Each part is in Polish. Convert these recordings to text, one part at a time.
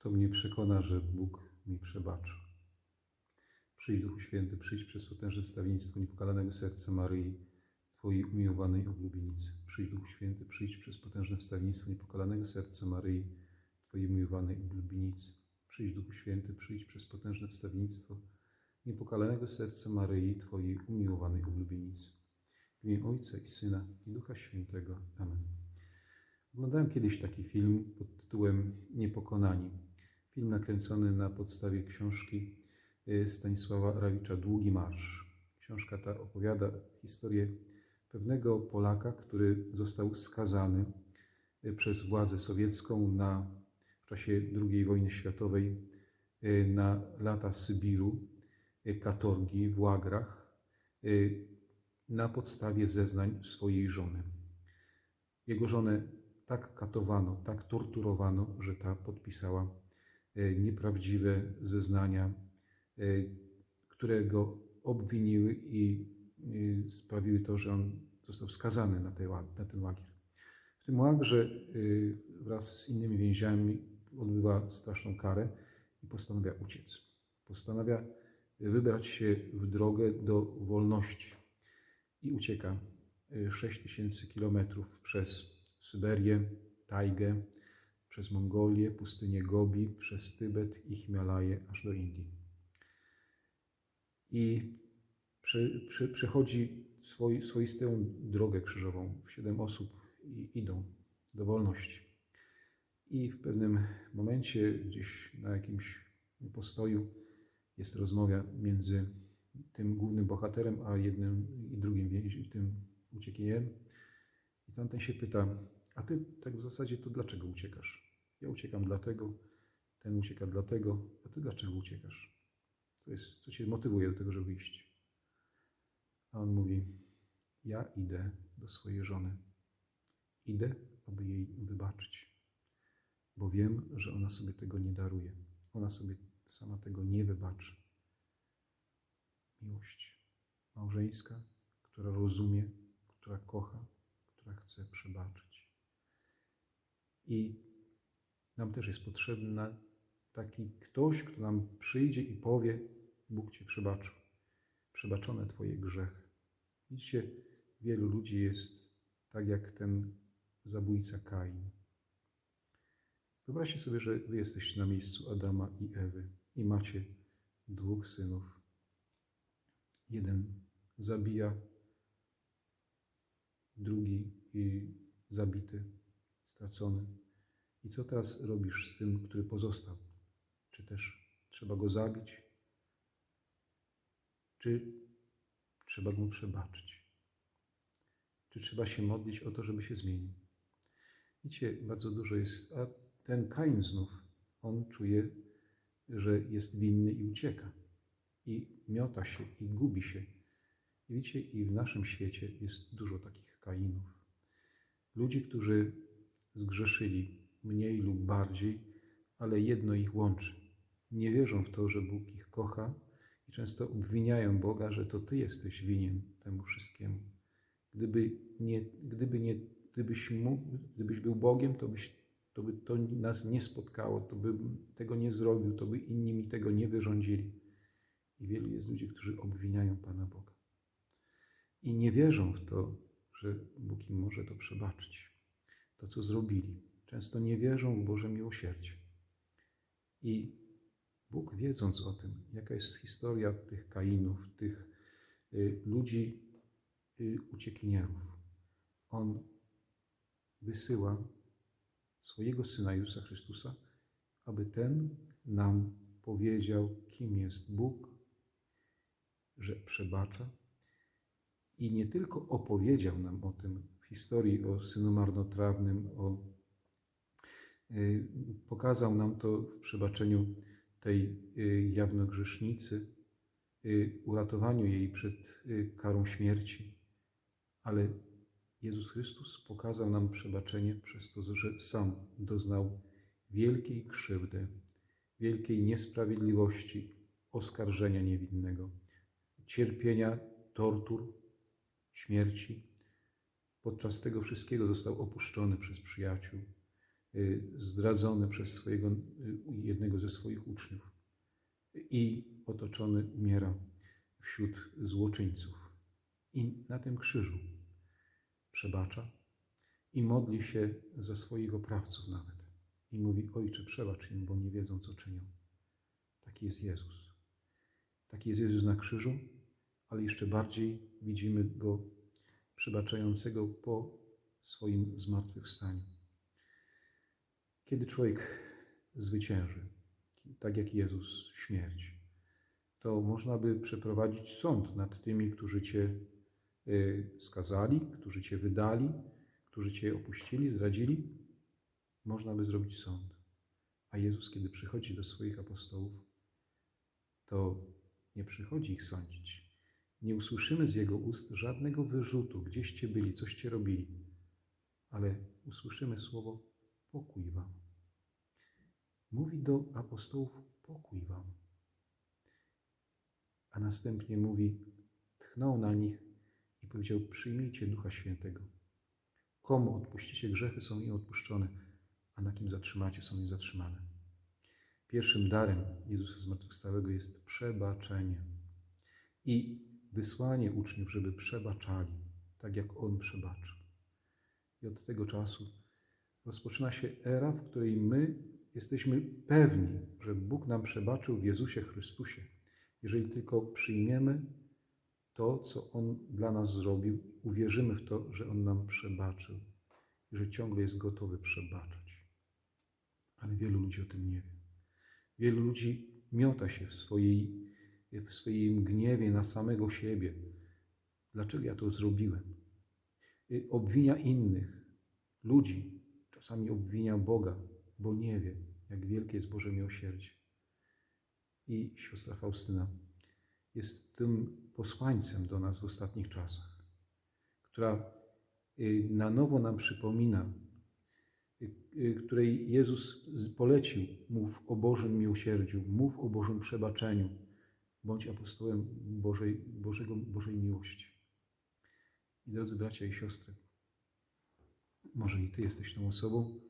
Kto mnie przekona, że Bóg mi przebaczy. Przyjdź Duchu Święty, przyjdź przez potężne wstawiennictwo niepokalanego serca Maryi, Twojej umiłowanej oblubienicy. Przyjdź Duchu Święty, przyjdź przez potężne wstawiennictwo niepokalanego serca Maryi, Twojej umiłowanej oblubienicy. Przyjdź Duchu Święty, przyjdź przez potężne wstawiennictwo niepokalanego serca Maryi, Twojej umiłowanej oblubienicy. W imię Ojca i Syna i Ducha Świętego. Amen. Oglądałem kiedyś taki film pod tytułem Niepokonani. Film nakręcony na podstawie książki y, Stanisława Rawicza Długi Marsz. Książka ta opowiada historię pewnego Polaka, który został skazany y, przez władzę sowiecką na, w czasie II wojny światowej y, na lata Sybiru, katorgi w łagrach na podstawie zeznań swojej żony. Jego żonę tak katowano, tak torturowano, że ta podpisała nieprawdziwe zeznania, e, które go obwiniły i e, sprawiły to, że on został skazany na, tej, na ten łagier. W tym łagrze e, wraz z innymi więźniami odbywa straszną karę i postanawia uciec. Postanawia wybrać się w drogę do wolności i ucieka 6 tysięcy kilometrów przez Syberię, Tajgę, przez Mongolię, pustynię Gobi, przez Tybet i Himalaje aż do Indii. I przy, przy, przechodzi swoi, swoistą drogę krzyżową. Siedem osób i idą do wolności. I w pewnym momencie, gdzieś na jakimś postoju, jest rozmowa między tym głównym bohaterem, a jednym i drugim więźniem, tym uciekinierem. I tamten się pyta, a ty tak w zasadzie to dlaczego uciekasz? Ja uciekam dlatego, ten ucieka dlatego, a ty dlaczego uciekasz? Co, jest, co cię motywuje do tego, żeby iść? A on mówi, ja idę do swojej żony. Idę, aby jej wybaczyć, bo wiem, że ona sobie tego nie daruje. Ona sobie sama tego nie wybaczy. Miłość małżeńska, która rozumie, która kocha, która chce przebaczyć. I nam też jest potrzebny taki ktoś, kto nam przyjdzie i powie: Bóg ci przebaczył. Przebaczone Twoje grzechy. Widzicie, wielu ludzi jest tak jak ten zabójca Kain. Wyobraźcie sobie, że Wy jesteście na miejscu Adama i Ewy i macie dwóch synów. Jeden zabija drugi zabity, stracony. I co teraz robisz z tym, który pozostał? Czy też trzeba go zabić? Czy trzeba mu przebaczyć? Czy trzeba się modlić o to, żeby się zmienił? Widzicie, bardzo dużo jest. A ten Kain znów, on czuje, że jest winny i ucieka. I miota się, i gubi się. I widzicie, i w naszym świecie jest dużo takich Kainów. Ludzi, którzy zgrzeszyli mniej lub bardziej, ale jedno ich łączy. Nie wierzą w to, że Bóg ich kocha i często obwiniają Boga, że to Ty jesteś winien temu wszystkiemu. Gdyby nie, gdyby nie, gdybyś mógł, gdybyś był Bogiem, to, byś, to by to nas nie spotkało, to bym tego nie zrobił, to by inni mi tego nie wyrządzili. I wielu jest ludzi, którzy obwiniają Pana Boga i nie wierzą w to, że Bóg im może to przebaczyć. To, co zrobili. Często nie wierzą w Boże miłosierdzie. I Bóg, wiedząc o tym, jaka jest historia tych Kainów, tych y, ludzi y, uciekinierów, On wysyła swojego Syna Jezusa Chrystusa, aby ten nam powiedział, kim jest Bóg, że przebacza, i nie tylko opowiedział nam o tym historii o synu marnotrawnym, o, y, pokazał nam to w przebaczeniu tej y, jawnogrzesznicy, y, uratowaniu jej przed karą śmierci, ale Jezus Chrystus pokazał nam przebaczenie przez to, że sam doznał wielkiej krzywdy, wielkiej niesprawiedliwości, oskarżenia niewinnego, cierpienia, tortur, śmierci. Podczas tego wszystkiego został opuszczony przez przyjaciół. y, zdradzony przez swojego, y, jednego ze swoich uczniów i otoczony umiera wśród złoczyńców. I na tym krzyżu przebacza i modli się za swoich oprawców nawet. I mówi: Ojcze, przebacz im, bo nie wiedzą, co czynią. Taki jest Jezus. Taki jest Jezus na krzyżu, ale jeszcze bardziej widzimy go przebaczającego po swoim zmartwychwstaniu. Kiedy człowiek zwycięży, tak jak Jezus, śmierć, to można by przeprowadzić sąd nad tymi, którzy Cię y, skazali, którzy Cię wydali, którzy Cię opuścili, zdradzili. Można by zrobić sąd. A Jezus, kiedy przychodzi do swoich apostołów, to nie przychodzi ich sądzić. Nie usłyszymy z Jego ust żadnego wyrzutu, gdzieście byli, coście robili, ale usłyszymy słowo pokój Wam. Mówi do apostołów pokój Wam. A następnie mówi, tchnął na nich i powiedział: Przyjmijcie Ducha Świętego. Komu odpuścicie grzechy, są im odpuszczone, a na kim zatrzymacie, są im zatrzymane. Pierwszym darem Jezusa Zmartwychwstałego jest przebaczenie i wysłanie uczniów, żeby przebaczali, tak jak On przebaczył. I od tego czasu rozpoczyna się era, w której my jesteśmy pewni, że Bóg nam przebaczył w Jezusie Chrystusie, jeżeli tylko przyjmiemy to, co On dla nas zrobił, uwierzymy w to, że On nam przebaczył i że ciągle jest gotowy przebaczać. Ale wielu ludzi o tym nie wie. Wielu ludzi miota się w, swojej, w swoim gniewie na samego siebie. Dlaczego ja to zrobiłem? Obwinia innych, ludzi, czasami obwinia Boga, bo nie wie, jak wielkie jest Boże miłosierdzie. I siostra Faustyna jest tym posłańcem do nas w ostatnich czasach, która y, na nowo nam przypomina, y, y, której Jezus polecił, mów o Bożym miłosierdziu, mów o Bożym przebaczeniu, bądź apostołem Bożej, Bożego, Bożej miłości. I drodzy bracia i siostry, może i Ty jesteś tą osobą,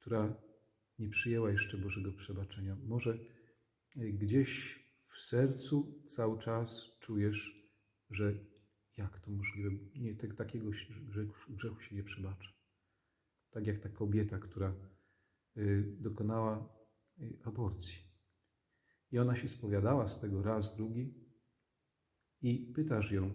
która nie przyjęła jeszcze Bożego przebaczenia. Może gdzieś w sercu cały czas czujesz, że jak to możliwe, nie, tak, takiego grzechu, grzechu się nie przebacza. Tak jak ta kobieta, która y, dokonała y, aborcji. I ona się spowiadała z tego raz, drugi i pytasz ją,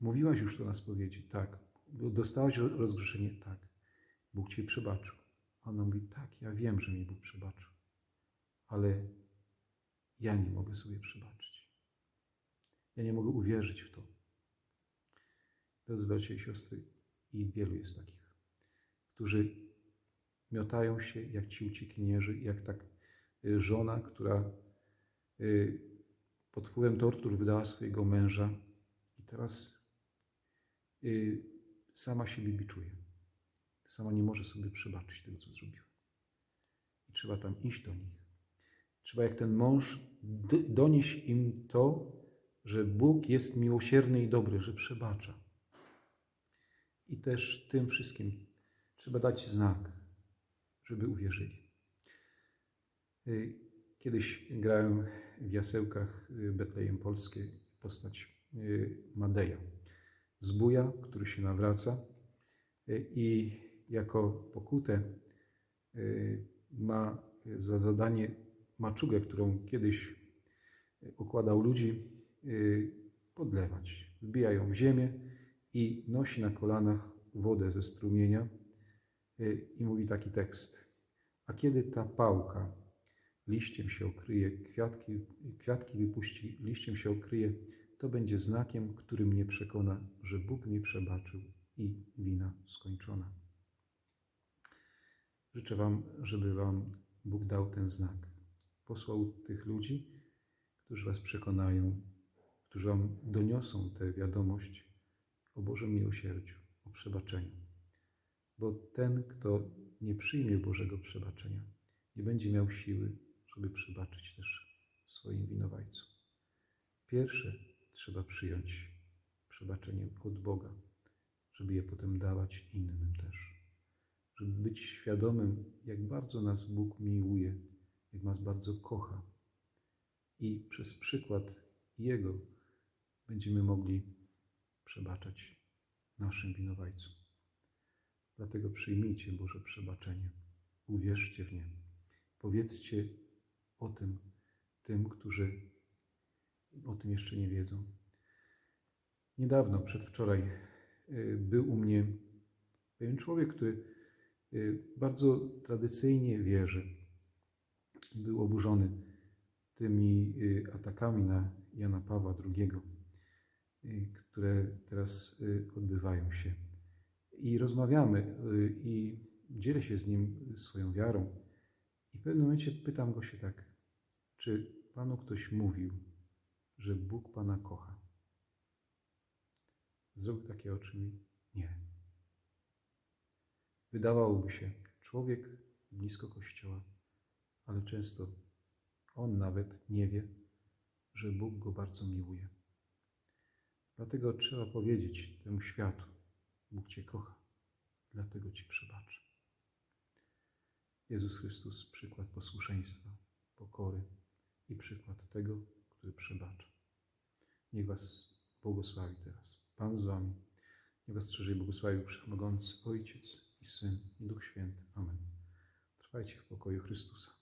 mówiłaś już to na spowiedzi? Tak. Dostałaś rozgrzeszenie? Tak. Bóg Ci przebaczył. Ona mówi, tak, ja wiem, że mi Bóg przebaczył ale ja nie mogę sobie przebaczyć. Ja nie mogę uwierzyć w to. Drodzy bracia i siostry, i wielu jest takich, którzy miotają się jak ci uciekinierzy, jak tak żona, która y, pod wpływem tortur wydała swojego męża i teraz y, sama siebie biczuje. Sama nie może sobie przebaczyć tego, co zrobiła. I trzeba tam iść do nich Trzeba jak ten mąż donieść im to, że Bóg jest miłosierny i dobry, że przebacza. I też tym wszystkim trzeba dać znak, żeby uwierzyli. Y, kiedyś grałem w jasełkach y, Betlejem Polskie postać y, Madeja, zbója, który się nawraca i jako pokutę ma za zadanie maczugę, którą kiedyś układał ludzi, podlewać. Wbija ją w ziemię i nosi na kolanach wodę ze strumienia i mówi taki tekst. A kiedy ta pałka liściem się okryje, kwiatki, kwiatki wypuści, liściem się okryje, to będzie znakiem, który mnie przekona, że Bóg mi przebaczył i wina skończona. Życzę Wam, żeby Wam Bóg dał ten znak posłał tych ludzi, którzy Was przekonają, którzy Wam doniosą tę wiadomość o Bożym miłosierdziu, o przebaczeniu. Bo ten, kto nie przyjmie Bożego przebaczenia, nie będzie miał siły, żeby przebaczyć też swoim winowajcom. Pierwsze trzeba przyjąć przebaczenie od Boga, żeby je potem dawać innym też. żeby być świadomym, jak bardzo nas Bóg miłuje, jak nas bardzo kocha. I przez przykład Jego będziemy mogli przebaczać naszym winowajcom. Dlatego przyjmijcie Boże przebaczenie, uwierzcie w nie, powiedzcie o tym tym, którzy o tym jeszcze nie wiedzą. Niedawno, przedwczoraj, y, był u mnie pewien człowiek, który y, bardzo tradycyjnie wierzy. Był oburzony tymi y, atakami na Jana Pawła II, które teraz odbywają się. I rozmawiamy, i dzielę się z nim swoją wiarą. I w pewnym momencie pytam go się tak, czy panu ktoś mówił, że Bóg pana kocha? Zrobił takie oczy mi? Nie. Wydawałoby się, człowiek blisko kościoła, ale często on nawet nie wie, że Bóg go bardzo miłuje. Dlatego trzeba powiedzieć temu światu: Bóg Cię kocha, dlatego Ci przebaczy. Jezus Chrystus, przykład posłuszeństwa, pokory i przykład tego, który przebacza. Niech Was błogosławi teraz. Pan z Wami. Niech Was strzeże i błogosławi Wszechmogący Ojciec i Syn i Duch Święty. Amen. Trwajcie w pokoju Chrystusa.